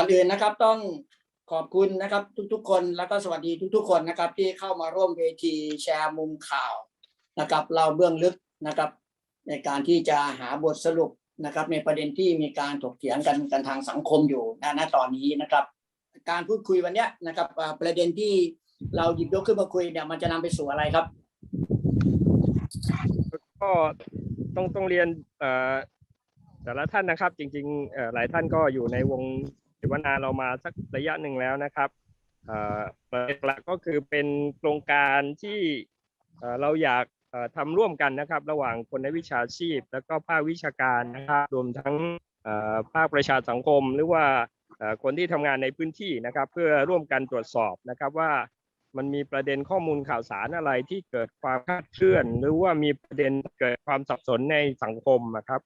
อนอื่นนะครับต้องขอบคุณนะครับทุกๆ คนแล้วก็สวัสดีทุก ๆ คนนะครับ ที่เข้ามาร่วมเวทีแชร์มุมข่าวนะครับ เราเบื้องลึกนะครับ ในการที่จะหาบทสรุปนะครับ ในประเด็นที่มีการถกเถียงกันกันทางสังคมอยู่ณณตอนนี้นะครับ การพูดคุยวันนี้นะครับประเด็นที่เราหยิบยกขึ้นมาคุยเนี่ยมันจะนำไปสู่อะไรครับ ก็ต้องต้องเรียนแต่ละท่านนะครับ จริงๆหลายท่านก็อยู่ในวง เสวนาเรามาสักระยะหนึ่งแล้วนะครับเอ่อประเด็นหลักก็คือเป็นโครงการที่เอ่อเราอยากเอ่อทำร่วมกันนะครับ ระหว่างคนในวิชาชีพ แล้วก็ภาควิชาการนะครับรวมทั้งเอ่อภาคประชาสังคม หรือว่าเอ่อคนที่ทำงานในพื้นที่นะครับ เพื่อร่วมกันตรวจสอบนะครับว่ามันมีประเด็นข้อมูลข่าวสารอะไรที่เกิดความคลาดเคลื่อน หรือว่ามีประเด็นเกิดความสับสนในสังคมนะครับ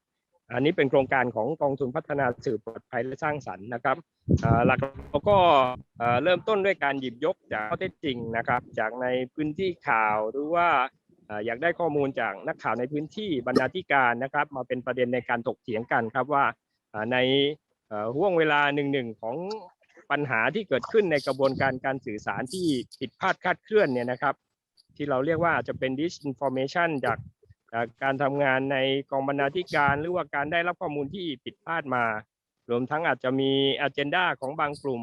อันนี้เป็นโครงการของกองทุนพัฒนาสื่อปลอดภัยและสร้างสรรค์นะครับหลักเราก็เริ่มต้นด้วยการหยิบยกจากข้อเท็จจริงนะครับ จากในพื้นที่ข่าวหรือว่าอยากได้ข้อมูลจากนักข่าวในพื้นที่บรรณาธิการนะครับ มาเป็นประเด็นในการถกเถียงกันครับว่าในห่วงเวลาหนึ่งหนึ่งของปัญหาที่เกิดขึ้นในกระบวนการการสื่อสารที่ผิดพลาดคลาดเคลื่อนเนี่ยนะครับ ที่เราเรียกว่าจะเป็น disinformation จาก การทำงานในกองบรรณาธิการหรือว่าการได้รับข้อมูลที่ผิดพลาดมา รวมทั้งอาจจะมี agenda ของบางกลุ่ม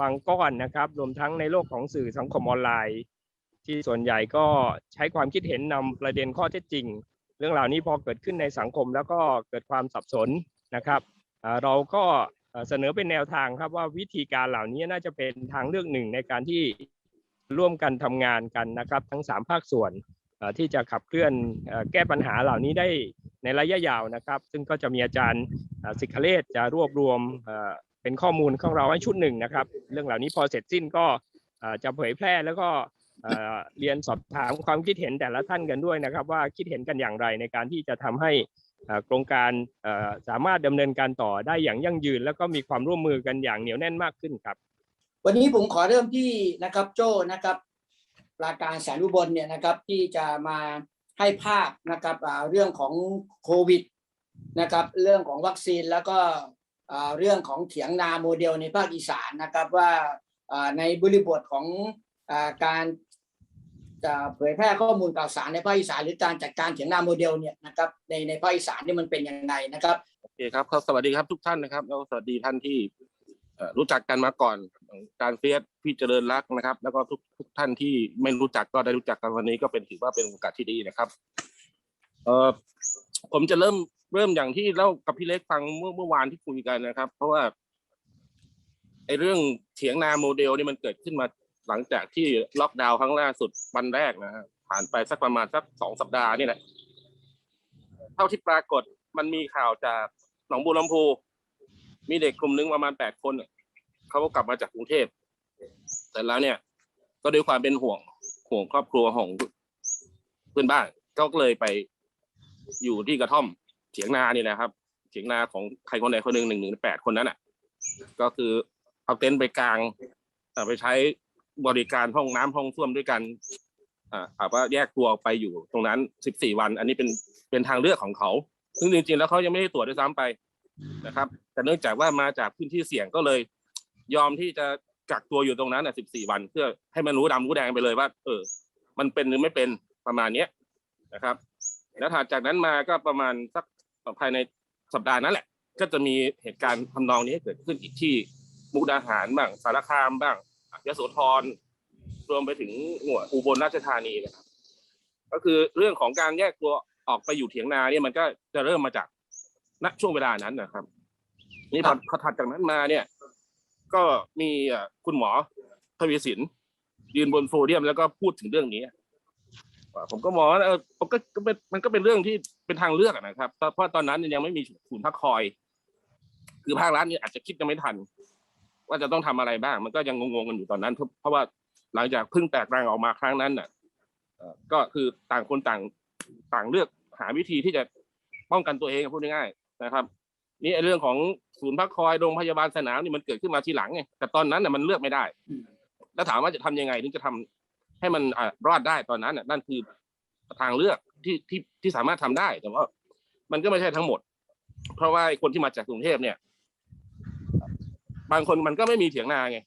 บางก้อนนะครับ รวมทั้งในโลกของสื่อสังคมออนไลน์ ที่ส่วนใหญ่ก็ใช้ความคิดเห็นนำประเด็นข้อเท็จจริง เรื่องเหล่านี้พอเกิดขึ้นในสังคมแล้วก็เกิดความสับสนนะครับเราก็เสนอเป็นแนวทางครับว่าวิธีการเหล่านี้น่าจะเป็นทางเลือกหนึ่งในการที่ร่วมกันทำงานกันนะครับ ทั้ง 3 ภาคส่วน ที่จะขับเคลื่อนแก้ปัญหาเหล่านี้ได้ในระยะยาวนะครับ ซึ่งก็จะมีอาจารย์สิกขเลศจะรวบรวมเป็นข้อมูลของเราให้ชุดหนึ่งนะครับ เรื่องเหล่านี้พอเสร็จสิ้นก็จะเผยแพร่แล้วก็เรียนสอบถามความคิดเห็นแต่ละท่านกันด้วยนะครับ ว่าคิดเห็นกันอย่างไรในการที่จะทำให้โครงการสามารถดำเนินการต่อได้อย่างยั่งยืน แล้วก็มีความร่วมมือกันอย่างเหนียวแน่นมากขึ้นครับ วันนี้ผมขอเริ่มที่นะครับโจนะครับ ปราการแสนอุบลเนี่ยนะครับที่จะมาให้ภาพนะครับเรื่องของโควิดนะครับเรื่องของวัคซีนแล้วก็เรื่องของเถียงนาโมเดลในภาคอีสานนะครับว่าในบริบทของอการจะเผยแพร่ข้อมูลข่าวสารในภาคอีสานหรือการจัดการเถียงนาโมเดลเนี่ยนะครับในในภาคอีสานนี่มันเป็นยังไงนะครับโอเคครับสวัสดีครับทุกท่านนะครับแล้วสวัสดีท่านที่ รู้จักกันมาก่อนการเฟียสพี่เจริญรักนะครับ แล้วก็ทุกทุกท่านที่ไม่รู้จักก็ได้รู้จักกันวันนี้ก็เป็นถือว่าเป็นโอกาสที่ดีนะครับ เออผมจะเริ่มเริ่มอย่างที่เล่ากับพี่เล็กฟังเมื่อเมื่อวานที่คุยกันนะครับ เพราะว่าไอ้เรื่องเถียงนาโมเดลนี่มันเกิดขึ้นมาหลังจากที่ล็อกดาวน์ครั้งล่าสุดวันแรกนะฮะผ่านไปสักประมาณสักสองสัปดาห์นี่แหละเท่าที่ปรากฏมันมีข่าวจากหนองบัวลำพูมีเด็กกลุ่มหนึงประมาณแปดคน เขาก็กลับมาจากกรุงเทพแต่แล้วเนี่ย ก็ด้วยความเป็นห่วงห่วงครอบครัวของเพื่อนบ้านก็เลยไปอยู่ที่กระท่อมเถียงนานี่นะครับเถียงนาของใครคนใดคนหนึ่งหนึ่งหนึ่งแปดคนนั้นอะ ก็คือเอาเต็นท์ไปกลางเอ่ไปใช้บริการห้องน้ำห้องส้วมด้วยกันอ่าอาว่าแยกตัวไปอยู่ตรงนั้นสิบสี่วัน อันนี้เป็นเป็นทางเลือกของเขา ซึ่งจริงๆ แล้วเขายังไม่ได้ตรวจด้วยซ้ำไปนะครับ แต่เนื่องจากว่ามาจากพื้นที่เสี่ยงก็เลย ยอมที่จะกักตัวอยู่ตรงนั้นอะสิบสี่วัน เพื่อให้มันรู้ดำรู้แดงไปเลยว่า เออ มันเป็นหรือไม่เป็นประมาณเนี้ยนะครับ แล้วถัดจากนั้นมาก็ประมาณสักภายในสัปดาห์นั้นแหละ ก็จะมีเหตุการณ์ทำนองนี้เกิดขึ้นอีกที่มุกดาหารบ้างสารคามบ้างยโสธรรวมไปถึงหน่วยอุบลราชธานีนะครับ ก็คือเรื่องของการแยกตัวออกไปอยู่เถียงนาเนี่ยมันก็จะเริ่มมาจากณช่วงเวลานั้นนะครับ นี่พอพอถัดจากนั้นมาเนี่ย ก็มีคุณหมอทวีสินยืนบนโฟเดียมแล้วก็พูดถึงเรื่องนี้ผมก็มองว่าเออมันก็เป็นมันก็เป็นเรื่องที่เป็นทางเลือกนะครับ เพราะตอนนั้นยังไม่มีศูนย์พักคอย คือภาครัฐนี่อาจจะคิดยังไม่ทัน ว่าจะต้องทำอะไรบ้าง มันก็ยังงงๆกันอยู่ตอนนั้น เพราะว่าหลังจากเพิ่งแตกรังออกมาครั้งนั้นน่ะก็คือต่างคนต่างต่างเลือกหาวิธีที่จะป้องกันตัวเองพูดง่ายๆนะครับ นี่เรื่องของ ศูนย์พักคอยโรงพยาบาลสนามนี่มันเกิดขึ้นมาทีหลังไงแต่ตอนนั้นน่ะมันเลือกไม่ได้อืมแล้วถามว่าจะทำยังไงถึงจะทำให้มันอะรอดได้ตอนนั้นน่ะนั่นคือทางเลือกที่ที่ที่สามารถทำได้ แต่ว่ามันก็ไม่ใช่ทั้งหมด เพราะว่าไอ้คนที่มาจากกรุงเทพเนี่ย บางคนมันก็ไม่มีเถียงนาไง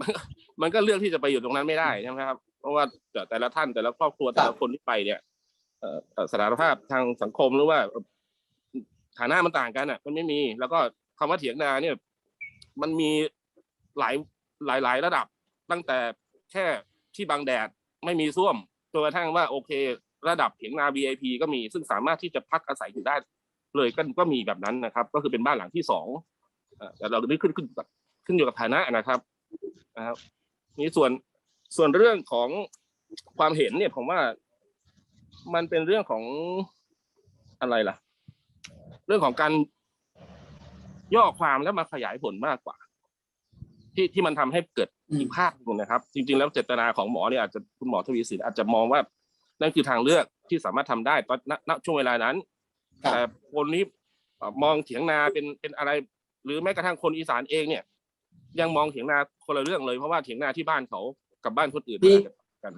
มันก็มันก็เลือกที่จะไปอยู่ตรงนั้นไม่ได้ใช่ไหมครับ เพราะว่าแต่แต่ละท่านแต่ละครอบครัวแต่ละคนที่ไปเนี่ยเอ่อเอ่อสถานภาพทางสังคมหรือว่าฐานะมันต่างกันอะ มันไม่มีแล้วก็ คำว่าเถียงนาเนี่ย มันมีหลายหลายหลายระดับ ตั้งแต่แค่ที่บางแดดไม่มีส้วมจนกระทั่งว่าโอเค ระดับเถียงนา VIP ก็มี ซึ่งสามารถที่จะพักอาศัยอยู่ได้ เลยก็ก็มีแบบนั้นนะครับ ก็คือเป็นบ้านหลังที่สองแต่เราได้ขึ้นขึ้นกับขึ้นอยู่กับฐานะนะครับนะครับนี่ส่วนส่วนเรื่องของความเห็นเนี่ยผมว่า มันเป็นเรื่องของอะไรล่ะ เรื่องของการ ย่อความแล้วมาขยายผลมากกว่า ที่ที่มันทำให้เกิดอืมอีกภาพหนึ่งนะครับ จริง ๆ แล้วเจตนาของหมอเนี่ยอาจจะคุณหมอทวีสินอาจจะมองว่า นั่นคือทางเลือกที่สามารถทำได้ตอนณณช่วงเวลานั้นครับแต่คนนี้เอ่อมองเถียงนาเป็นเป็นอะไร หรือแม้กระทั่งคนอีสานเองเนี่ย ยังมองเถียงนาคนละเรื่องเลยเพราะว่าเถียงนาที่บ้านเขากับบ้านคนอื่นพี่อาจจะกัน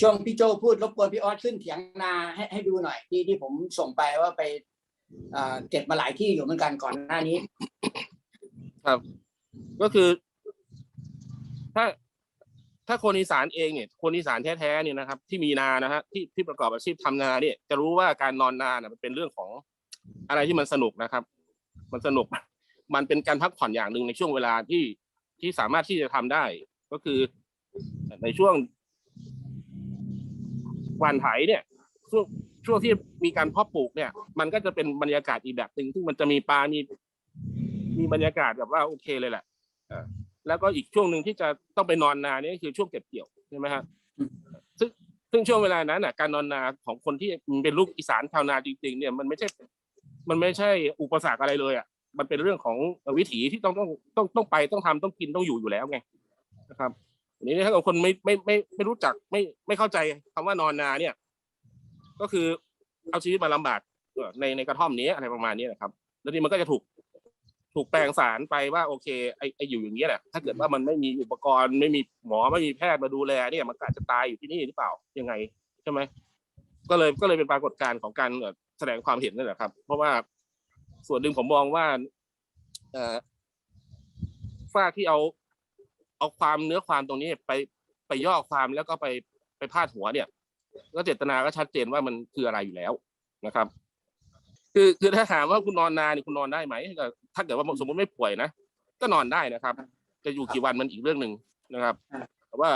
ช่วงพี่โจพูดรบกวนพี่ออสขึ้นเถียงนาให้ให้ดูหน่อยที่ที่ผมส่งไปว่าไปอ่า เก็บมาหลายที่อยู่เหมือนกันก่อนหน้านี้ ครับ ก็คือ ถ้าถ้าคนอีสานเองเนี่ย คนอีสานแท้ๆเนี่ยนะครับ ที่มีนานะฮะที่ที่ประกอบอาชีพทำนาเนี่ย จะรู้ว่าการนอนนาเนี่ยมันเป็นเรื่องของอะไรที่มันสนุกนะครับ มันสนุก มันเป็นการพักผ่อนอย่างหนึ่งในช่วงเวลาที่ที่สามารถที่จะทำได้ ก็คือในช่วงวานไถเนี่ยช่วง ช่วงที่มีการเพาะปลูกเนี่ย มันก็จะเป็นบรรยากาศอีกแบบหนึ่งซึ่งมันจะมีปลา มี มีบรรยากาศแบบว่าโอเคเลยแหละอ่าแล้วก็อีกช่วงหนึ่งที่จะต้องไปนอนนาเนี่ยก็คือช่วงเก็บเกี่ยวใช่ไหมฮะอืมซึ่งซึ่งช่วงเวลานั้นน่ะ การนอนนาของคนที่เป็นลูกอีสานชาวนาจริง ๆ เนี่ยมันไม่ใช่ มันไม่ใช่อุปสรรคอะไรเลยอะ มันเป็นเรื่องของวิถีที่ต้องต้องต้องต้องไปต้องทำต้องกินต้องอยู่อยู่แล้วไงนะครับอันนี้ถ้าเกิดคนไม่ไม่ไม่ไม่รู้จักไม่ไม่เข้าใจคำว่านอนนาเนี่ย ก็คือเอาชีวิตมาลำบากในในกระท่อมนี้อะไรประมาณนี้นะครับ แล้วนี่มันก็จะถูกถูกแปลงสารไปว่าโอเคไอไออยู่อย่างนี้ยแหละถ้าเกิดว่ามันไม่มีอุปกรณ์ไม่มีหมอไม่มีแพทย์มาดูแลเนี่ยมันอาจจะตายอยู่ที่นี่หรือเปล่ายังไงใช่ไหมก็เลยก็เลยเป็นปรากฏการณ์ของการแสดงความเห็นนั่นแหละครับ เพราะว่าส่วนหนึ่งผมมองว่าเอ่อฝากที่เอา เอาความเนื้อความตรงนี้ไปไปย่อความแล้วก็ไปไปพาดหัวเนี่ย ก็เจตนาก็ชัดเจนว่ามันคืออะไรอยู่แล้วนะครับ คือคือถ้าถามว่าคุณนอนนานนี่คุณนอนได้ไหมถ้าเกิดว่าสมมติไม่ป่วยนะก็นอนได้นะครับ จะอยู่กี่วันมันอีกเรื่องหนึ่งนะครับแต่ว่า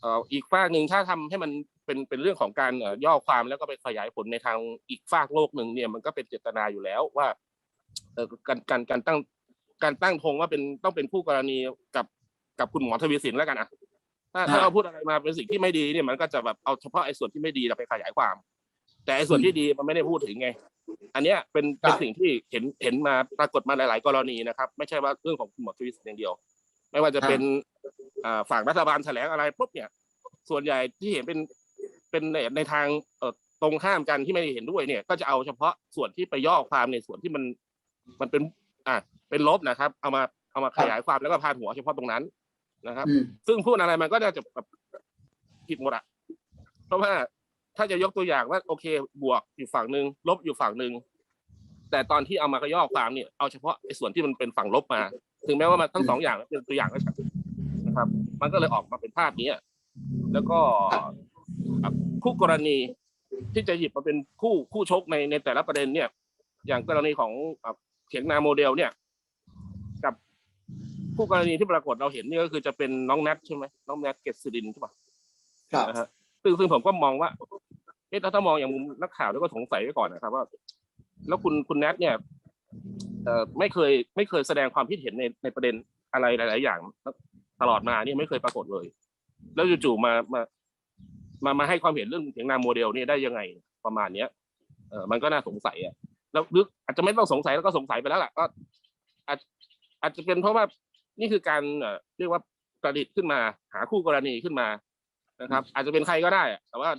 เอ่ออีกฝากหนึ่งถ้าทำให้มันเป็นเป็นเรื่องของการย่อความแล้วก็ไปขยายผลในทางอีกฝากโลกหนึ่งเนี่ยมันก็เป็นเจตนาอยู่แล้วว่าเออการการการตั้งการตั้งธงว่าเป็นต้องเป็นผู้กรณีกับกับคุณหมอทวีสินแล้วกันอะ ถ้าถ้าอ่าเราพูดอะไรมาเป็นสิ่งที่ไม่ดีเนี่ยมันก็จะแบบเอาเฉพาะไอ้ส่วนที่ไม่ดีเราไปขยายความ แต่ไอ้ส่วนที่ดีมันไม่ได้พูดถึงไง อันเนี้ยเป็นเป็นสิ่งที่เห็นเห็นมาปรากฏมาหลาย ๆ กรณีนะครับ ไม่ใช่ว่าเรื่องของคุณหมอทวีสินอย่างเดียว ไม่ว่าจะเป็นอ่าฝั่งรัฐบาลแถลงอะไรปุ๊บเนี่ย ส่วนใหญ่ที่เห็นเป็นเป็นในในทางเอ่อตรงข้ามกันที่ไม่ได้เห็นด้วยเนี่ย ก็จะเอาเฉพาะส่วนที่ไปย่อความในส่วนที่มันมันเป็น อ่าเป็นลบนะครับ เอามาเอามาขยายความแล้วก็พาดหัวเฉพาะตรงนั้น นะครับอืมซึ่งพูดอะไรมันก็น่าจะแบบผิดหมดอะเพราะว่าถ้าจะยกตัวอย่างว่าโอเค บวกอยู่ฝั่งหนึ่งลบอยู่ฝั่งหนึ่งแต่ตอนที่เอามากระย่อความเนี่ยเอาเฉพาะไอ้ส่วนที่มันเป็นฝั่งลบมา ถึงแม้ว่ามันทั้งสองอย่างเป็นตัวอย่างก็ช่างนะครับ มันก็เลยออกมาเป็นภาพนี้อะแล้วก็อะคู่กรณีที่จะหยิบมาเป็นคู่คู่ชกในในแต่ละประเด็นเนี่ย อย่างกรณีของอะเถียงนาโมเดลเนี่ยกับ คู่กรณีที่ปรากฏเราเห็นนี่ก็คือจะเป็นน้องแนทใช่ไหมน้องแนทเกษรินใช่ปะครับ นะฮะซึ่งซึ่งผมก็มองว่า เอ๊ะถ้าถ้ามองอย่างมุมนักข่าวแล้วก็สงสัยไว้ก่อนนะครับว่า แล้วคุณคุณแนทเนี่ยเอ่อไม่เคยไม่เคยแสดงความคิดเห็นในในประเด็นอะไรหลาย ๆ อย่าง ตลอดมานี่ไม่เคยปรากฏเลย แล้วจู่ๆมามามามาให้ความเห็นเรื่องเถียงนาโมเดลนี่ได้ยังไงประมาณเนี้ยเออมันก็น่าสงสัยอะแล้วหรืออาจจะไม่ต้องสงสัยแล้วก็สงสัยไปแล้วแหละก็อาจอาจจะเป็นเพราะว่า นี่คือการเอ่อเรียกว่าประดิษฐ์ขึ้นมา หาคู่กรณีขึ้นมานะครับ อาจจะเป็นใครก็ได้อะแต่ว่า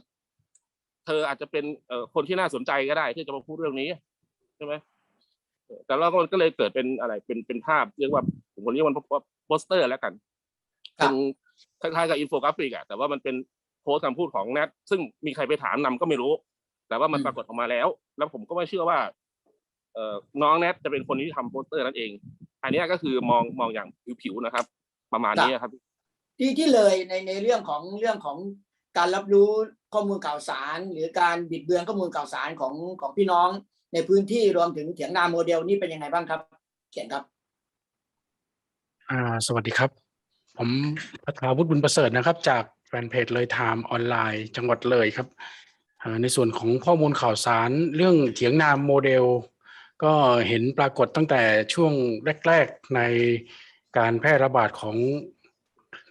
เธออาจจะเป็นเอ่อคนที่น่าสนใจก็ได้ ที่จะมาพูดเรื่องนี้ใช่ไหมเออแต่เราก็ก็เลยเกิดเป็นอะไรเป็นเป็นภาพเรียกว่าผมเรียกมันว่าโปสเตอร์แล้วกันครับเป็นคล้ายๆกับอินโฟกราฟิกอะแต่ว่ามันเป็นโพสต์คำพูดของแนทซึ่งมีใครไปถามนำก็ไม่รู้ แต่ว่ามันอืมปรากฏออกมาแล้ว แล้วผมก็ไม่เชื่อว่า เอ่อน้องแนทจะเป็นคนที่ทำโปสเตอร์นั่นเอง อันเนี้ยก็คือมองมองอย่างผิวๆนะครับ ประมาณนี้ครับ ที่ที่เลยในในเรื่องของเรื่องของการรับรู้ข้อมูลข่าวสาร หรือการบิดเบือนข้อมูลข่าวสารของของพี่น้อง ในพื้นที่รวมถึงเถียงนาโมเดลนี่เป็นยังไงบ้างครับ เขียนครับ อ่า สวัสดีครับ ผมพัทราวุฒิบุญประเสริฐนะครับ จากแฟนเพจเลยไทม์ออนไลน์จังหวัดเลยครับอ่าในส่วนของข้อมูลข่าวสารเรื่องเถียงนาโมเดล ก็เห็นปรากฏตั้งแต่ช่วงแรก ๆ ในการแพร่ระบาดของ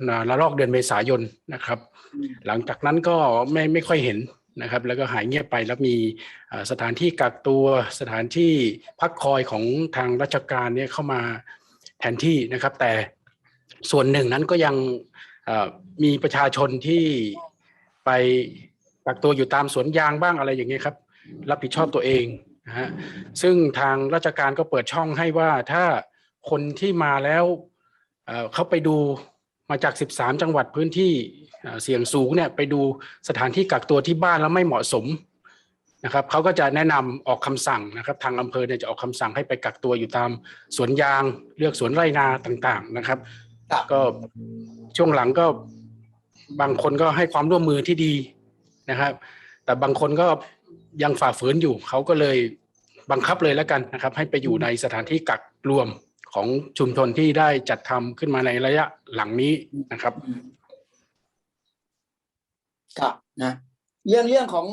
อ่าระลอกเดือนเมษายนนะครับ หลังจากนั้นก็ไม่ไม่ค่อยเห็นนะครับ แล้วก็หายเงียบไปแล้วมีอ่าสถานที่กักตัวสถานที่พักคอยของทางราชการเนี่ยเข้ามาแทนที่นะครับ แต่ส่วนหนึ่งนั้นก็ยังเอ่อมีประชาชนที่ไปกักตัวอยู่ตามสวนยางบ้างอะไรอย่างเงี้ยครับ รับผิดชอบตัวเอง นะฮะซึ่งทางราชการก็เปิดช่องให้ว่าถ้าคนที่มาแล้วเอ่อเขาไปดูมาจาก 13 จังหวัดพื้นที่เอ่อเสี่ยงสูงเนี่ยไปดูสถานที่กักตัวที่บ้านแล้วไม่เหมาะสมนะครับเขาก็จะแนะนำออกคำสั่งนะครับทางอำเภอเนี่ยจะออกคำสั่งให้ไปกักตัวอยู่ตามสวนยางเลือกสวนไร่นาต่างๆนะครับครับ ก็ช่วงหลังก็บางคนก็ให้ความร่วมมือที่ดีนะครับ แต่บางคนก็ ยังฝ่าฝืนอยู่เขาก็เลยบังคับเลยแล้วกันนะครับ ให้ไปอยู่ในสถานที่กักรวมของชุมชนที่ได้จัดทำขึ้นมาในระยะหลังนี้นะครับครับนะเรื่องเรื่องของ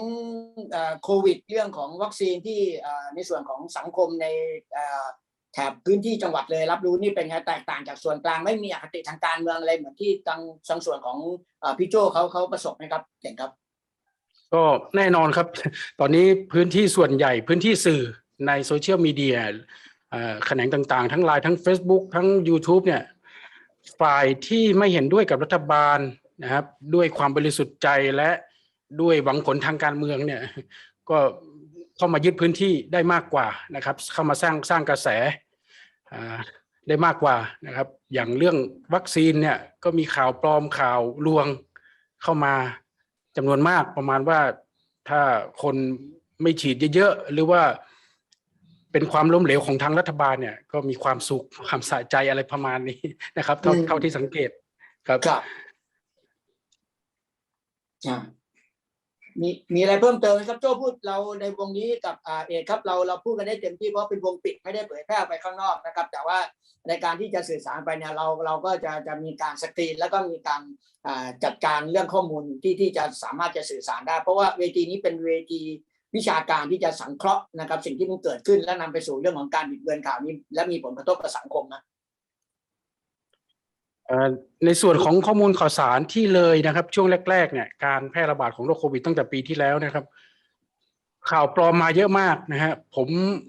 เอ่อโควิด เรื่องของวัคซีนที่เอ่อในส่วนของสังคมในเอ่อแถบพื้นที่จังหวัดเลยรับรู้นี่เป็นไงแตกต่างจากส่วนกลางไม่มีอคติทางการเมืองอะไรเหมือนที่ทางทางส่วนของเอ่อพี่โจเขาเขาประสบไหมครับเก่งครับ ก็แน่นอนครับ ตอนนี้พื้นที่ส่วนใหญ่พื้นที่สื่อในโซเชียลมีเดียแขนงต่างๆ ทั้งไลน์ทั้ง Facebook ทั้ง YouTube เนี่ยฝ่ายที่ไม่เห็นด้วยกับรัฐบาลนะครับด้วยความบริสุทธิ์ใจและด้วยหวังผลทางการเมืองเนี่ยก็เข้ามายึดพื้นที่ได้มากกว่านะครับ เข้ามาสร้างสร้างกระแสได้มากกว่านะครับ อย่างเรื่องวัคซีนเนี่ยก็มีข่าวปลอมข่าวลวงเข้ามา จำนวนมากประมาณว่าถ้าคนไม่ฉีดเยอะๆหรือว่าเป็นความล้มเหลวของทางรัฐบาลเนี่ยก็มีความสุขความสะใจอะไรประมาณนี้นะครับ เท่าอืมเท่าที่สังเกตครับครับอ่า มีมีอะไรเพิ่มเติมไหมครับโจ้พูดเราในวงนี้กับอ่าเอกครับเราเราพูดกันได้เต็มที่เพราะเป็นวงปิดไม่ได้เผยแพร่ไปข้างนอกนะครับ แต่ว่าในการที่จะสื่อสารไปเนี่ยเราเราก็จะจะมีการสกรีน แล้วก็มีการอ่าจัดการเรื่องข้อมูลที่ที่จะสามารถจะสื่อสารได้ เพราะว่าเวทีนี้เป็นเวทีวิชาการที่จะสังเคราะห์นะครับ สิ่งที่มันเกิดขึ้นและนำไปสู่เรื่องของการบิดเบือนข่าวนี้ และมีผลกระทบกับสังคมนะ ในส่วนของข้อมูลข่าวสารที่เลยนะครับ ช่วงแรก ๆ เนี่ยการแพร่ระบาดของโรคโควิดตั้งแต่ปีที่แล้วนะครับ ข่าวปลอมมาเยอะมากนะฮะผม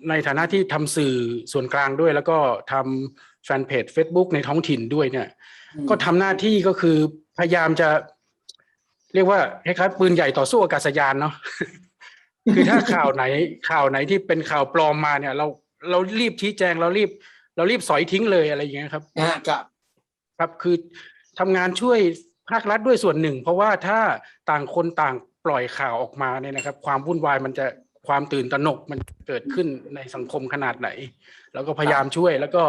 ในฐานะที่ทำสื่อส่วนกลางด้วย แล้วก็ทำแฟนเพจ Facebook ในท้องถิ่นด้วยเนี่ย ก็ทำหน้าที่ก็คือพยายามจะเรียกว่าคล้ายๆปืนใหญ่ต่อสู้อากาศยานเนาะคือถ้าข่าวไหนข่าวไหนที่เป็นข่าวปลอมมาเนี่ย เราเรารีบชี้แจงเรารีบ เรารีบสอยทิ้งเลยอะไรอย่างเงี้ยครับนะฮะครับ ครับคือทำงานช่วยภาครัฐด้วยส่วนหนึ่ง เพราะว่าถ้าต่างคนต่างปล่อยข่าวออกมาเนี่ยนะครับ ความวุ่นวายมันจะความตื่นตระหนกมันเกิดขึ้นในสังคมขนาดไหน แล้วก็พยายามช่วย แล้วก็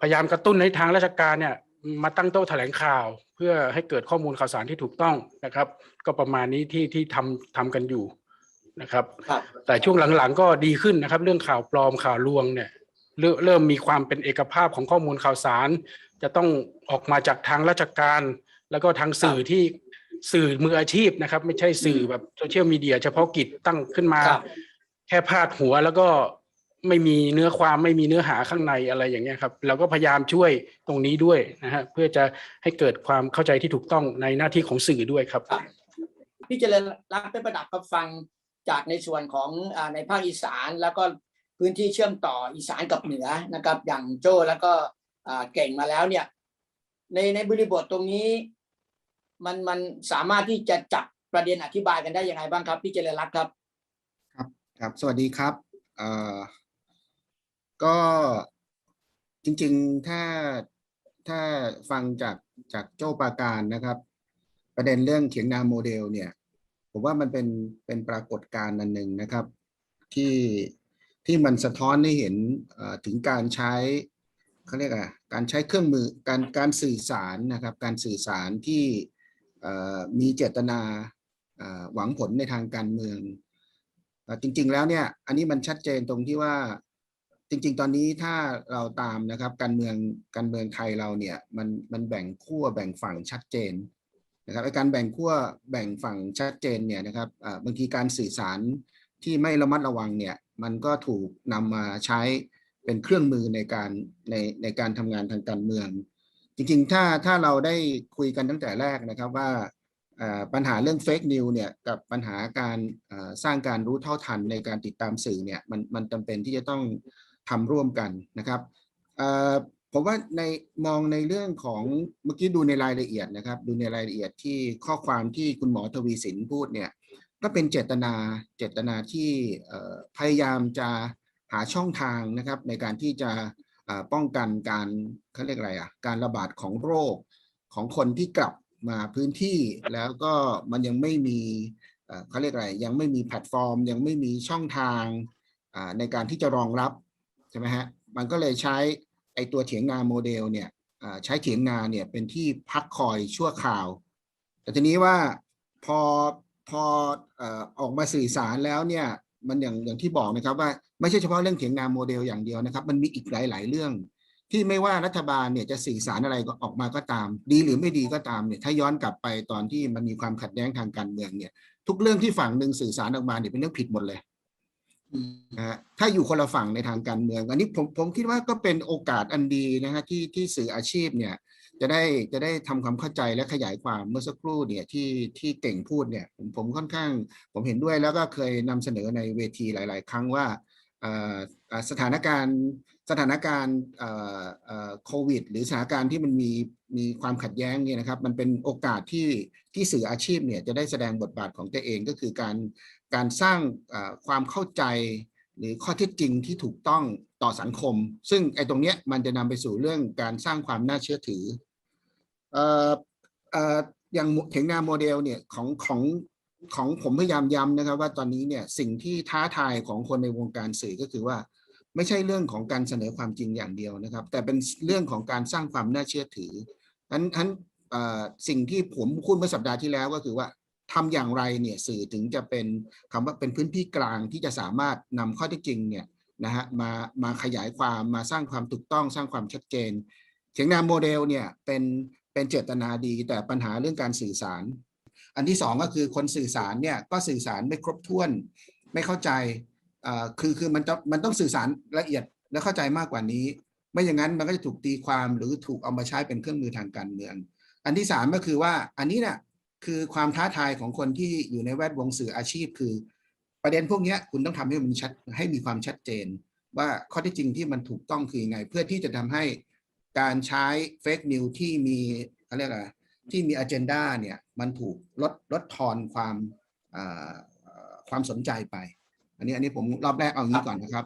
พยายามกระตุ้นให้ทางราชการเนี่ย มาตั้งโต๊ะแถลงข่าว เพื่อให้เกิดข้อมูลข่าวสารที่ถูกต้องนะครับ ก็ประมาณนี้ที่ที่ทำทำกันอยู่นะครับรบแต่ช่วงหลังๆก็ดีขึ้นนะครับ เรื่องข่าวปลอมข่าวลวงเนี่ยเริ่มมีความเป็นเอกภาพของข้อมูลข่าวสาร จะต้องออกมาจากทางราชการ แล้วก็ทางสื่อที่สื่อมืออาชีพนะครับ ไม่ใช่สื่อแบบโซเชียลมีเดียเฉพาะกิจตั้งขึ้นมาครับแค่พาดหัวแล้วก็ไม่มีเนื้อความไม่มีเนื้อหาข้างในอะไรอย่างเงี้ยครับ เราก็พยายามช่วยตรงนี้ด้วยนะฮะเพื่อจะให้เกิดความเข้าใจที่ถูกต้องในหน้าที่ของสื่อด้วยครับครับพี่เจริญรักเป็นประดับกับฟังจากในส่วนของอาในภาคอีสานแล้วก็พื้นที่เชื่อมต่ออีสานกับเหนือนะครับ อย่างโจ้แล้วก็อ่า เก่งมาแล้วเนี่ย ในในบริบทตรงนี้ มันมันสามารถที่จะจับประเด็นอธิบายกันได้ยังไงบ้างครับ พี่เจริญรักครับครับ สวัสดีครับเอ่อก็จริง ๆ ถ้าถ้าฟังจากจากโจ้ปราการนะครับ ประเด็นเรื่องเถียงนาโมเดลเนี่ย ผมว่ามันเป็นเป็นปรากฏการณ์อันหนึ่งนะครับ ที่ที่มันสะท้อนให้เห็นถึงการใช้ เขาเรียกอะไรการใช้เครื่องมือการการสื่อสารนะครับการสื่อสารที่มีเจตนาหวังผลในทางการเมืองอจริง ๆ แล้วเนี่ยอันนี้มันชัดเจนตรงที่ว่าจริง ๆ ตอนนี้ถ้าเราตามนะครับการเมืองการเมืองไทยเราเนี่ยมันมันแบ่งขั้วแบ่งฝั่งชัดเจนนะครับการแบ่งขั้วแบ่งฝั่งชัดเจนเนี่ยนะครับบางทีการสื่อสารที่ไม่ระมัดระวังเนี่ยมันก็ถูกนำมาใช้ เป็นเครื่องมือในการในในการทำงานทางการเมือง จริงๆ ถ้าถ้าเราได้คุยกันตั้งแต่แรกนะครับว่าปัญหาเรื่องเฟกนิวเนี่ยกับปัญหาการสร้างการรู้เท่าทันในการติดตามสื่อเนี่ยมันมันจำเป็นที่จะต้องทำร่วมกันนะครับผมว่าในมองในเรื่องของเมื่อกี้ดูในรายละเอียดนะครับ ดูในรายละเอียดที่ข้อความที่คุณหมอทวีสินพูดเนี่ยก็เป็นเจตนาเจตนาที่พยายามจะ หาช่องทางนะครับในการที่จะป้องกันการเขาเรียกอะไรอะการระบาดของโรคของคนที่กลับมาพื้นที่แล้วก็มันยังไม่มีเขาเรียกอะไรยังไม่มีแพลตฟอร์ม ยังไม่มีช่องทางในการที่จะรองรับใช่ไหมฮะมันก็เลยใช้ไอตัวเถียงนาโมเดลเนี่ยใช้เถียงนาเนี่ยเป็นที่พักคอยชั่วคราว แต่ทีนี้ว่าพอพอออออกมาสื่อสารแล้วเนี่ยมันอย่างอย่างที่บอกนะครับว่า ไม่ใช่เฉพาะเรื่องเถียงนาโมเดลอย่างเดียวนะครับ มันมีอีกหลาย ๆ เรื่อง ที่ไม่ว่ารัฐบาลเนี่ยจะสื่อสารอะไรก็ออกมาก็ตาม ดีหรือไม่ดีก็ตามเนี่ยถ้าย้อนกลับไปตอนที่มันมีความขัดแย้งทางการเมืองเนี่ย ทุกเรื่องที่ฝั่งหนึ่งสื่อสารออกมาเนี่ยเป็นเรื่องผิดหมดเลยนะฮะถ้าอยู่คนละฝั่งในทางการเมือง อันนี้ผมผมคิดว่าก็เป็นโอกาสอันดีนะฮะที่ที่สื่ออาชีพเนี่ยจะได้จะได้ทำความเข้าใจและขยายความเมื่อสักครู่เนี่ยที่ที่เก่งพูดเนี่ยผมผมค่อนข้าง ผมเห็นด้วยแล้วก็เคยนำเสนอในเวทีหลาย ๆ ครั้งว่า สถานการณ์สถานการณ์โควิด หรือสถานการณ์ที่มันมีมีความขัดแย้งเนี่ยนะครับ มันเป็นโอกาสที่ที่สื่ออาชีพเนี่ยจะได้แสดงบทบาทของตัวเองก็คือการการสร้างความเข้าใจหรือข้อเท็จจริงที่ถูกต้องต่อสังคม ซึ่งไอ้ตรงเนี้ยมันจะนำไปสู่เรื่องการสร้างความน่าเชื่อถืออออย่างเถียงนาโมเดลเนี่ยของของ ของผมพยายามย้ำนะครับ ว่าตอนนี้เนี่ยสิ่งที่ท้าทายของคนในวงการสื่อก็คือว่า ไม่ใช่เรื่องของการเสนอความจริงอย่างเดียวนะครับ แต่เป็นเรื่องของการสร้างความน่าเชื่อถืออันอันสิ่งที่ผมพูดเมื่อสัปดาห์ที่แล้วก็คือว่าทำอย่างไรเนี่ยสื่อถึงจะเป็นคำว่าเป็นพื้นที่กลางที่จะสามารถนำข้อเท็จจริงเนี่ยนะฮะมามาขยายความมาสร้างความถูกต้องสร้างความชัดเจนเถียงนาโมเดลเนี่ยเป็นเป็นเจตนาดีแต่ปัญหาเรื่องการสื่อสาร อันที่สองก็คือคนสื่อสารเนี่ยก็สื่อสารไม่ครบถ้วน ไม่เข้าใจคือคือมันจะมันต้องสื่อสารละเอียดและเข้าใจมากกว่านี้ ไม่อย่างนั้นมันก็จะถูกตีความหรือถูกเอามาใช้เป็นเครื่องมือทางการเมือง อันที่สามก็คือว่าอันนี้เนี่ยคือความท้าทายของคนที่อยู่ในแวดวงสื่ออาชีพ คือ ประเด็นพวกนี้คุณต้องทำให้มันชัดให้มีความชัดเจน ว่าข้อที่จริงที่มันถูกต้องคือยังไง เพื่อที่จะทำให้การใช้เฟกนิวที่มีเขาเรียกอะไร ที่มีอเจนดาเนี่ยมันถูกลดลดทอนความความสนใจไป อันนี้อันนี้ผมรอบแรกเอางี้ก่อนนะครับ